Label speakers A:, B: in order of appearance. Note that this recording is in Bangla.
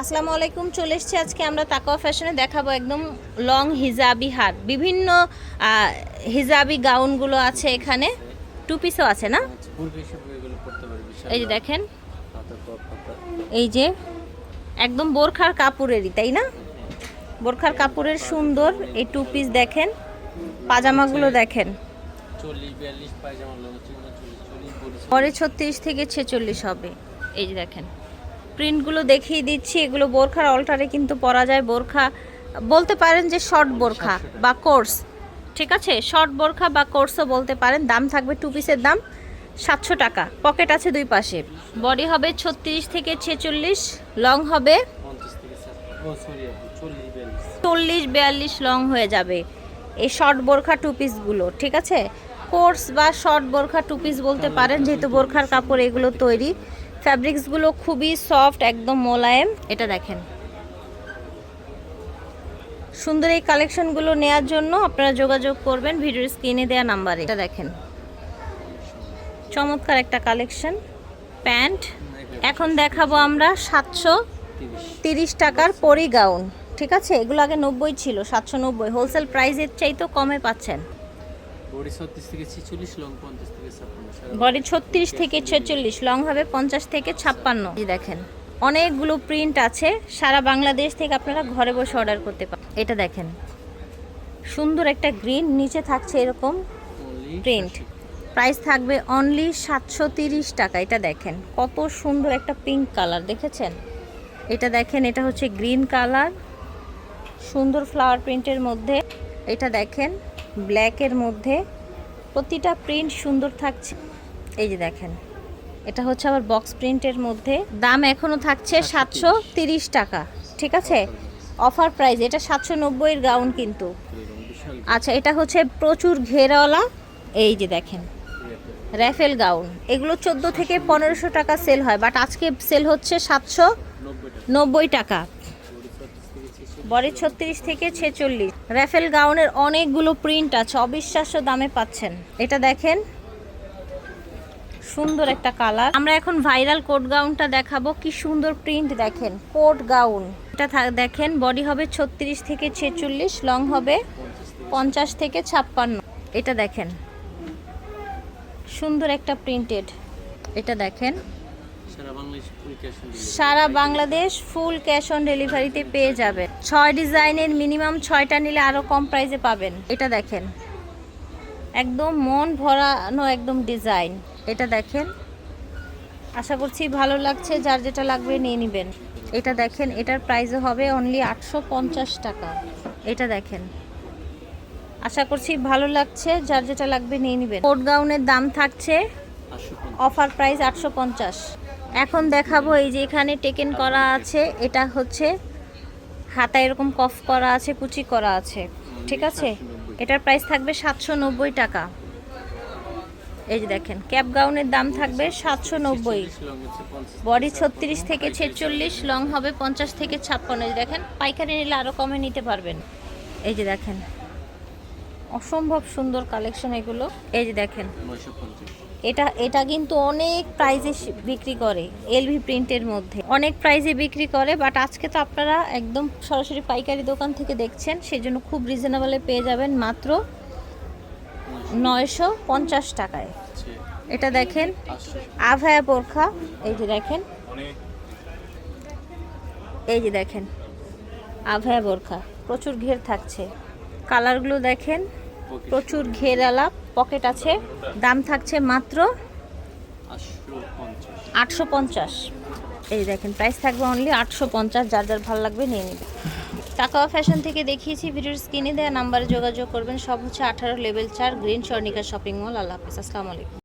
A: আসসালামু আলাইকুম, চলে এসেছি আজকে আমরা তাকওয়া ফ্যাশনে, দেখাবো একদম লং হিজাবি হাট বিভিন্ন হিজাবি গাউনগুলো আছে এখানে। টু পিসও আছে না? এই যে দেখেন। এই যে, একদম বোরখার কাপড়েরই, তাই না? বোরখার কাপড়ের সুন্দর এই টু পিস দেখেন। পাজামাগুলো দেখেন। পরে ছত্রিশ থেকে ছেচল্লিশ হবে। এই যে দেখেন। প্রিন্টগুলো দেখিয়ে দিচ্ছি এগুলো বোরখার অল্টারে কিন্তু পরা যায়। বোরখা বলতে পারেন যে শর্ট বোরখা বা কোর্স ঠিক আছে? শর্ট বোরখা বা কোর্সও বলতে পারেন। দাম থাকবে টু পিসের দাম সাতশো টাকা। পকেট আছে দুই পাশে। বডি হবে ছত্রিশ থেকে ছেচল্লিশ লং হবে
B: চল্লিশ বিয়াল্লিশ।
A: লং হয়ে যাবে। এই শর্ট বোরখা টু পিসগুলো ঠিক আছে? কোর্স বা শর্ট বোরখা টু পিস বলতে পারেন যেহেতু বোরখার কাপড় এগুলো তৈরি। ফ্যাব্রিক্সগুলো খুবই সফট একদম মোলায়েম। এটা দেখেন। সুন্দর এই কালেকশনগুলো নেয়ার জন্য আপনারা যোগাযোগ করবেন ভিডিওর স্ক্রিনে দেওয়া নাম্বারে এটা দেখেন। চমৎকার একটা কালেকশন প্যান্ট এখন দেখাবো আমরা সাতশো
B: তিরিশ
A: টাকার পরি গাউন ঠিক আছে? এগুলো আগে নব্বই ছিল সাতশো নব্বই। হোলসেল প্রাইসের চাইতেও কমে পাচ্ছেন।
B: বডি ছত্রিশ থেকে ছিচল্লিশ লং পঞ্চাশ থেকে ছাপ্পান্ন। সারা
A: বডি থেকে লং হবে পঞ্চাশ থেকে ছাপ্পান্ন। এই দেখেন অনেকগুলো প্রিন্ট আছে। সারা বাংলাদেশ থেকে আপনারা ঘরে বসে অর্ডার করতে পারেন এটা দেখেন সুন্দর একটা গ্রিন নিচে থাকছে এরকম প্রিন্ট প্রাইস থাকবে অনলি সাতশো তিরিশ টাকা। এটা দেখেন কত সুন্দর একটা পিঙ্ক কালার দেখেছেন? এটা দেখেন এটা হচ্ছে গ্রিন কালার সুন্দর ফ্লাওয়ার প্রিন্টের মধ্যে। এটা দেখেন ব্ল্যাকের মধ্যে প্রতিটা প্রিন্ট সুন্দর থাকছে। এই যে দেখেন এটা হচ্ছে আবার বক্স প্রিন্টের মধ্যে। দাম এখনও থাকছে সাতশো তিরিশ টাকা ঠিক আছে? অফার প্রাইস এটা সাতশো নব্বইয়ের গাউন কিন্তু। আচ্ছা এটা হচ্ছে প্রচুর ঘেরাওয়ালা এই যে দেখেন র্যাফেল গাউন। এগুলো চোদ্দ থেকে পনেরোশো টাকা সেল হয় বাট আজকে সেল হচ্ছে সাতশো
B: নব্বই টাকা। বডি ছত্রিশ থেকে ছিচল্লিশ।
A: র্যাফেল গাউনের অনেকগুলো প্রিন্ট আছে, অবিশ্বাস্য দামে পাচ্ছেন। এটা দেখেন, সুন্দর একটা কালার আমরা এখন ভাইরাল কোট গাউনটা দেখাবো, কি সুন্দর প্রিন্ট দেখেন, কোট গাউন। এটা দেখেন বডি হবে ছত্রিশ থেকে ছেচল্লিশ লং হবে পঞ্চাশ থেকে ছাপ্পান্ন। এটা দেখেন, সুন্দর একটা প্রিন্টেড এটা দেখেন
B: সারা বাংলাদেশ ফুল ক্যাশ অন
A: ডেলিভারিতে পেয়ে যাবে। ছয় ডিজাইনের মিনিমাম ছয়টা নিলে আরও কম প্রাইসে পাবেন। এটা দেখেন। একদম মন ভরানো একদম ডিজাইন এটা দেখেন। আশা করছি ভালো লাগছে। যার যেটা লাগবে নিয়ে নেবেন। এটা দেখেন এটার প্রাইসও হবে অনলি আটশো পঞ্চাশ টাকা। এটা দেখেন। আশা করছি ভালো লাগছে। যার যেটা লাগবে নিয়ে নেবেন। কোট গাউনের দাম থাকছে অফার প্রাইস আটশো পঞ্চাশ। এখন দেখাবো এই যে এখানে টেকেন করা আছে। এটা হচ্ছে হাতা এরকম কফ করা আছে, কুচি করা আছে। ঠিক আছে? এটার প্রাইস থাকবে সাতশো নব্বই টাকা। এই যে দেখেন ক্যাপ গাউনের দাম থাকবে সাতশো নব্বই। বডি ছত্রিশ থেকে ছেচল্লিশ লং হবে পঞ্চাশ থেকে ছাপ্পান্ন। দেখেন, পাইকারি নিলে আরও কমে নিতে পারবেন। এই যে দেখেন অসম্ভব সুন্দর কালেকশন এগুলো। এই যে দেখেন। এটা এটা কিন্তু অনেক প্রাইজে বিক্রি করে এলভি প্রিন্টের মধ্যে। অনেক প্রাইজে বিক্রি করে বাট আজকে তো আপনারা একদম সরাসরি পাইকারি দোকান থেকে দেখছেন সেই জন্য খুব রিজনেবলে পেয়ে যাবেন মাত্র নয়শো পঞ্চাশ টাকায়। এটা দেখেন। আভায়া বোরখা এই যে দেখেন। এই যে দেখেন। আভায়া বোরখা প্রচুর ঘের থাকছে। কালারগুলো দেখেন। প্রচুর ঘেরালা পকেট আছে। দাম থাকছে মাত্র আটশো পঞ্চাশ। এই দেখেন প্রাইস থাকবে অনলি আটশো পঞ্চাশ, যার যার ভালো লাগবে নিয়ে নেবে। টাকা ফ্যাশন থেকে দেখিয়েছি, ভিডিওর স্ক্রিনে দেওয়া নাম্বারে যোগাযোগ করবেন, সব হচ্ছে আঠারো লেভেল চার green Swarnika shopping mall Allah হাফিজ, আসসালামু আলাইকুম।